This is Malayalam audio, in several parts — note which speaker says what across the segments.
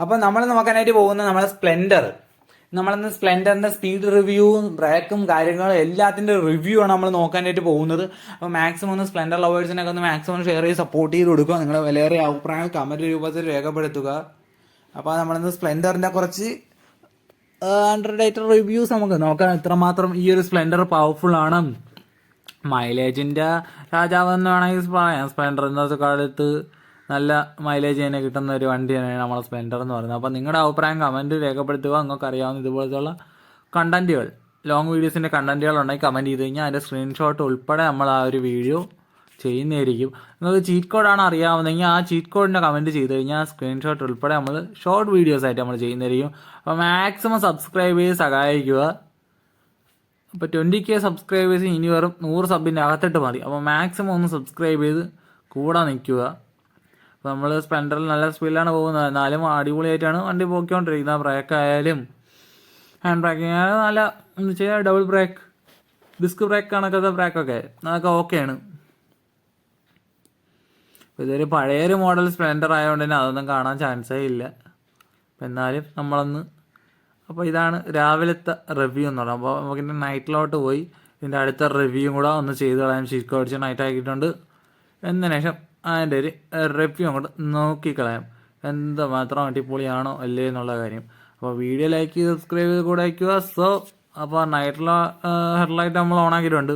Speaker 1: അപ്പോൾ നമ്മൾ നോക്കാനായിട്ട് പോകുന്നത് നമ്മളെ സ്പ്ലെൻഡർ നമ്മളിന്ന് സ്പ്ലെൻഡറിന്റെ സ്പീഡ് റിവ്യൂവും ബ്രേക്കും കാര്യങ്ങളും എല്ലാത്തിന്റെ റിവ്യൂ ആണ് നമ്മൾ നോക്കാനായിട്ട് പോകുന്നത്. അപ്പോൾ മാക്സിമം ഒന്ന് സ്പ്ലെൻഡർ ലവേഴ്സിനൊക്കെ ഒന്ന് മാക്സിമം ഷെയർ ചെയ്ത് സപ്പോർട്ട് ചെയ്ത് കൊടുക്കുക. നിങ്ങളുടെ വിലയേറിയ അഭിപ്രായം കമന്റ് രൂപത്തിൽ രേഖപ്പെടുത്തുക. അപ്പോൾ നമ്മളിന്ന് സ്പ്ലെൻഡറിന്റെ കുറച്ച് അണ്ടർ റിവ്യൂസ് നമുക്ക് നോക്കാം. എത്രമാത്രം ഈ ഒരു സ്പ്ലെൻഡർ പവർഫുൾ ആണ്. മൈലേജിന്റെ രാജാവ് എന്ന് വേണമെങ്കിൽ പറയാം. ഇന്നത്തെ കാലത്ത് നല്ല മൈലേജ് തന്നെ കിട്ടുന്ന ഒരു വണ്ടി തന്നെയാണ് നമ്മളെ സ്പ്ലെൻഡർ എന്ന് പറയുന്നത്. അപ്പോൾ നിങ്ങളുടെ അഭിപ്രായം കമന്റ് രേഖപ്പെടുത്തുക. നിങ്ങൾക്ക് അറിയാവുന്ന ഇതുപോലത്തുള്ള കണ്ടന്റുകൾ ലോങ് വീഡിയോസിന്റെ കണ്ടന്റുകൾ ഉണ്ടെങ്കിൽ കമന്റ് ചെയ്ത് കഴിഞ്ഞാൽ അതിന്റെ സ്ക്രീൻഷോട്ട് ഉൾപ്പെടെ നമ്മൾ ആ ഒരു വീഡിയോ ചെയ്യുന്നതായിരിക്കും. നിങ്ങൾക്ക് ചീറ്റ് കോഡാണ് അറിയാവുന്നതെങ്കിൽ ആ ചീറ്റ് കോഡിന്റെ കമന്റ് ചെയ്ത് കഴിഞ്ഞാൽ സ്ക്രീൻഷോട്ട് ഉൾപ്പെടെ നമ്മൾ ഷോർട്ട് വീഡിയോസ് ആയിട്ട് നമ്മൾ ചെയ്യുന്നതായിരിക്കും. അപ്പോൾ മാക്സിമം സബ്സ്ക്രൈബ് ചെയ്ത് സഹായിക്കുക. അപ്പോൾ ട്വന്റി കെ സബ്സ്ക്രൈബേഴ്സ് ഇനി വെറും നൂറ് സബിന്റെ അകത്തിട്ട് മതി. അപ്പോൾ മാക്സിമം ഒന്ന് സബ്സ്ക്രൈബ് ചെയ്ത് കൂടെ നിൽക്കുക. നമ്മൾ സ്പ്ലെൻഡറിൽ നല്ല സ്പീഡിലാണ് പോകുന്നത്. എന്നാലും അടിപൊളിയായിട്ടാണ് വണ്ടി പോയിക്കൊണ്ടിരിക്കുന്നത് ബ്രേക്ക് ആയാലും ഹാൻഡ് ബ്രേക്കിംഗ് ആയാലും നല്ല എന്ന് വെച്ചാൽ ഡബിൾ ബ്രേക്ക് ഡിസ്ക് ബ്രേക്ക് കണക്കത്തെ ബ്രേക്കൊക്കെ അതൊക്കെ ഓക്കെയാണ് അപ്പോൾ ഇതൊരു പഴയൊരു മോഡൽ സ്പ്ലെൻഡർ ആയതുകൊണ്ട് തന്നെ അതൊന്നും കാണാൻ ചാൻസേ ഇല്ല. അപ്പം എന്നാലും നമ്മളൊന്ന് അപ്പോൾ ഇതാണ് രാവിലത്തെ റിവ്യൂ എന്ന് പറയുന്നത് അപ്പോൾ നമുക്കിന്റെ നൈറ്റിലോട്ട് പോയി. ഇതിന്റെ അടുത്ത റിവ്യൂ കൂടെ ഒന്ന് ചെയ്ത് കളയാൻ ശരിക്കും അടിച്ച് നൈറ്റ് ആക്കിയിട്ടുണ്ട്. എന്നതിന് ശേഷം അതിന്റെ ഒരു റിവ്യൂ അങ്ങോട്ട് നോക്കിക്കളയാം. എന്ത് മാത്രം അടിപൊളിയാണോ അല്ലേ എന്നുള്ള കാര്യം. അപ്പോൾ വീഡിയോ ലൈക്ക് ചെയ്ത് സബ്സ്ക്രൈബ് ചെയ്ത് കൂടെ അയക്കുക സോ അപ്പോൾ നൈറ്റിലെ ഹെഡ്ലൈറ്റ് നമ്മൾ ഓൺ ആക്കിയിട്ടുണ്ട്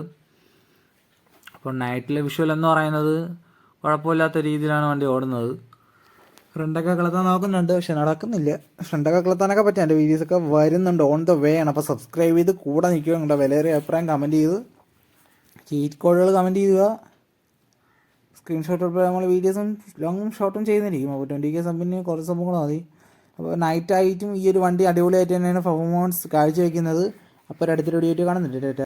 Speaker 1: അപ്പോൾ നൈറ്റിലെ വിഷ്വൽ എന്ന് പറയുന്നത് കുഴപ്പമില്ലാത്ത രീതിയിലാണ് വണ്ടി ഓടുന്നത്. ഫ്രണ്ടൊക്കെ കളത്താൻ നോക്കുന്നുണ്ട് പക്ഷെ നടക്കുന്നില്ല. ഫ്രണ്ടൊക്കെ കളത്താനൊക്കെ പറ്റും. എന്റെ വീഡിയോസൊക്കെ വരുന്നുണ്ട്. ഓൺ ദ വേ ആണ്. അപ്പോൾ സബ്സ്ക്രൈബ് ചെയ്ത് കൂടെ നിൽക്കുക. നിങ്ങളുടെ വിലയേറിയ അഭിപ്രായം കമന്റ് ചെയ്ത്. ചീറ്റ് കോഡുകൾ കമന്റ് ചെയ്യുക. സ്ക്രീൻഷോട്ട് ഉൾപ്പെടെ നമ്മൾ വീഡിയോസും ലോങ്ങും ഷോർട്ടും ചെയ്യുന്നിരിക്കും അപ്പോൾ ട്വന്റി കെ സബിന് കുറച്ച് സംഭവങ്ങൾ മതി. അപ്പോൾ നൈറ്റ് ആയിട്ടും ഈ ഒരു വണ്ടി അടിപൊളിയായിട്ട് തന്നെയാണ് പെർഫോമൻസ് കാഴ്ചവെക്കുന്നത്. അപ്പോൾ ഒരു അടുത്തൊരു വീഡിയോ കാണുന്നുണ്ട്.